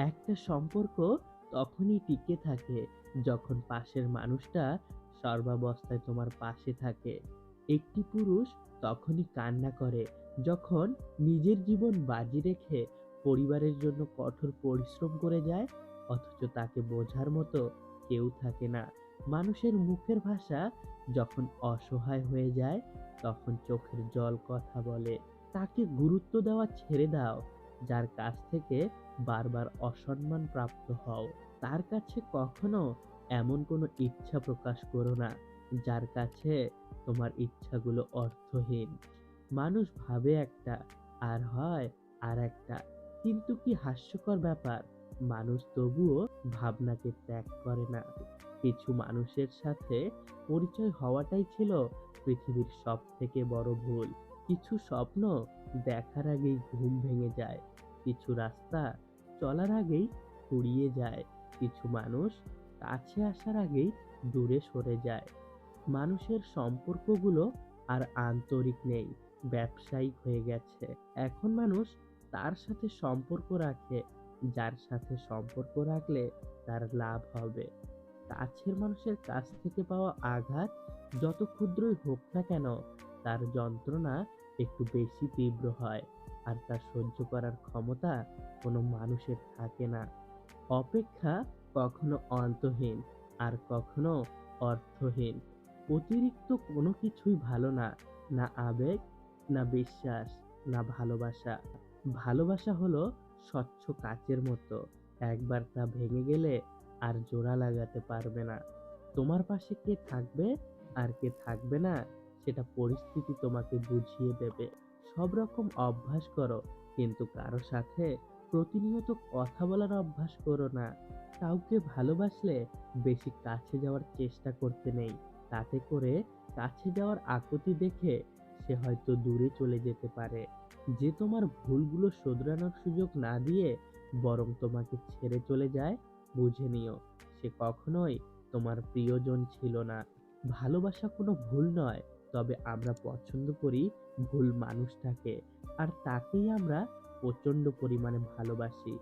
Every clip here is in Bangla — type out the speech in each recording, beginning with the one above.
একটা সম্পর্ক তখনই টিকে থাকে যখন পাশের মানুষটা সর্বাবস্থায় তোমার পাশে থাকে। একটি পুরুষ তখনই কান্না করে যখন নিজের জীবন বাজি রেখে পরিবারের জন্য কঠোর পরিশ্রম করে যায়, অথচ তাকে বোঝার মতো কেউ থাকে না। মানুষের মুখের ভাষা যখন অসহায় হয়ে যায়, তখন চোখের জল কথা বলে, তাকে গুরুত্ব দেওয়া ছেড়ে দাও। যার কাছ থেকে বারবার অসম্মান প্রাপ্ত হও। তার কাছে কখনো এমন কোনো ইচ্ছা প্রকাশ করো না, যার কাছে তোমার ইচ্ছাগুলো অর্থহীন। মানুষ ভাবে একটা, আর হয় আর একটা। কিন্তু কি হাস্যকর ব্যাপার, মানুষ তবুও ভাবনাকে ত্যাগ করে না। কিছু মানুষের সাথে পরিচয় হওয়াটাই ছিল পৃথিবীর সব থেকে বড় ভুল। কিছু স্বপ্ন দেখার আগেই ঘুম ভেঙে যায়। কিছু রাস্তা চলার আগেই ফুরিয়ে যায়। কিছু মানুষ কাছে আসার আগেই দূরে সরে যায়। মানুষের সম্পর্কগুলো আর আন্তরিক নেই, ব্যবসায়িক হয়ে গেছে। এখন মানুষ তার সাথে সম্পর্ক রাখে, যার সাথে সম্পর্ক রাখলে তার লাভ হবে। কাছের মানুষের কাছ থেকে পাওয়া আঘাত যত ক্ষুদ্রই হোক না কেন তার যন্ত্রণা একটু বেশি তীব্র হয় আর তার সহ্য করার ক্ষমতা কোনো মানুষের থাকে না। অপেক্ষা কখনো অন্তহীন আর কখনো অর্থহীন। অতিরিক্ত কোনো কিছুই ভালো না না আবেগ, না বিশ্বাস, না ভালোবাসা। ভালোবাসা হলো স্বচ্ছ কাচের মতো, একবার তা ভেঙে গেলে আর জোড়া লাগাতে পারবে না। তোমার পাশে কে থাকবে আর কে থাকবে না সেটা পরিস্থিতি তোমাকে বুঝিয়ে দেবে। সব রকম অভ্যাস করো, কিন্তু কারও সাথে প্রতিনিয়ত কথা বলার অভ্যাস করো না। কাউকে ভালোবাসলে বেশি কাছে যাওয়ার চেষ্টা করতে নেই। তাতে করে কাছে যাওয়ার আকুতি দেখে সে হয়তো দূরে চলে যেতে পারে। যে তোমার ভুলগুলো শোধরানোর সুযোগ না দিয়ে বরং তোমাকে ছেড়ে চলে যায়, বুঝে নিও। সে কখনোই তোমার প্রিয়জন ছিল না। ভালোবাসা কোনো ভুল নয়। তবে আমরা পছন্দ করি ভুল মানুষটাকে। আর তাকেই আমরা প্রচণ্ড পরিমাণে ভালোবাসি।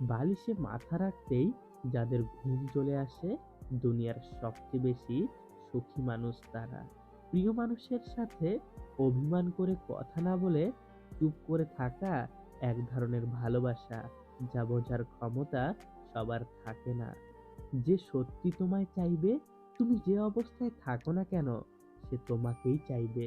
বালিশে মাথা রাখতেই যাদের ঘুম চলে আসে, দুনিয়ার সবচেয়ে বেশি সুখী মানুষ তারা। প্রিয় মানুষের সাথে অভিমান করে কথা না বলে চুপ করে থাকা এক ধরনের ভালোবাসা, যা বোঝার ক্ষমতা সবার থাকে না। যে সত্যি তোমায় চাইবে, তুমি যে অবস্থায় থাকো না কেন? সে তোমাকেই চাইবে।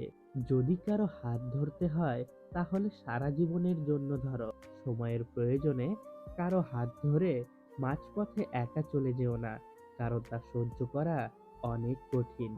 যদি কারও হাত ধরতে হয়, তাহলে সারা জীবনের জন্য ধরো। সময়ের প্রয়োজনে কারও হাত ধরে মাঝপথে একা চলে যেও না, কারণ তা সহ্য করা অনেক কঠিন।